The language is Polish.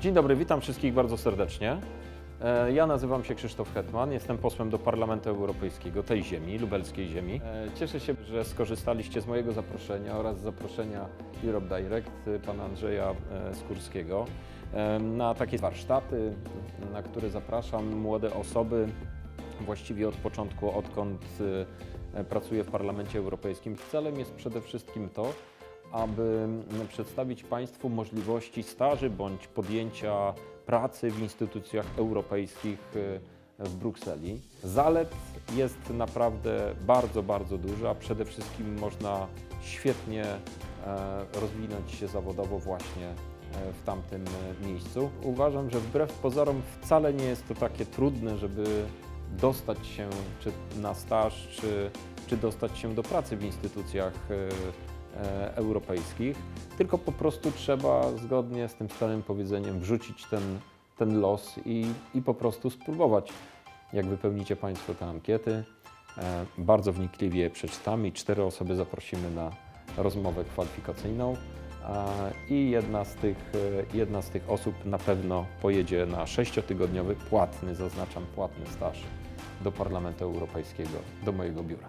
Dzień dobry, witam wszystkich bardzo serdecznie. E, Ja nazywam się Krzysztof Hetman, jestem posłem do Parlamentu Europejskiego tej ziemi, lubelskiej ziemi. E, Cieszę się, że skorzystaliście z mojego zaproszenia oraz zaproszenia Europe Direct e, pana Andrzeja e, Skórskiego na takie warsztaty, na które zapraszam młode osoby, właściwie od początku, odkąd e, pracuję w Parlamencie Europejskim. Celem jest przede wszystkim to, aby mm, przedstawić Państwu możliwości staży bądź podjęcia pracy w instytucjach europejskich e, w Brukseli. Zalet jest naprawdę bardzo, bardzo dużo, a przede wszystkim można świetnie e, rozwinąć się zawodowo właśnie e, w tamtym e, miejscu. Uważam, że wbrew pozorom wcale nie jest to takie trudne, żeby dostać się czy na staż, czy, czy dostać się do pracy w instytucjach europejskich, tylko po prostu trzeba zgodnie z tym starym powiedzeniem wrzucić ten, ten los i, i po prostu spróbować. Jak wypełnicie Państwo te ankiety, e, bardzo wnikliwie je przeczytamy i cztery osoby zaprosimy na rozmowę kwalifikacyjną. I jedna z, tych, e, jedna z tych osób na pewno pojedzie na sześciotygodniowy, płatny, zaznaczam, płatny staż do Parlamentu Europejskiego, do mojego biura.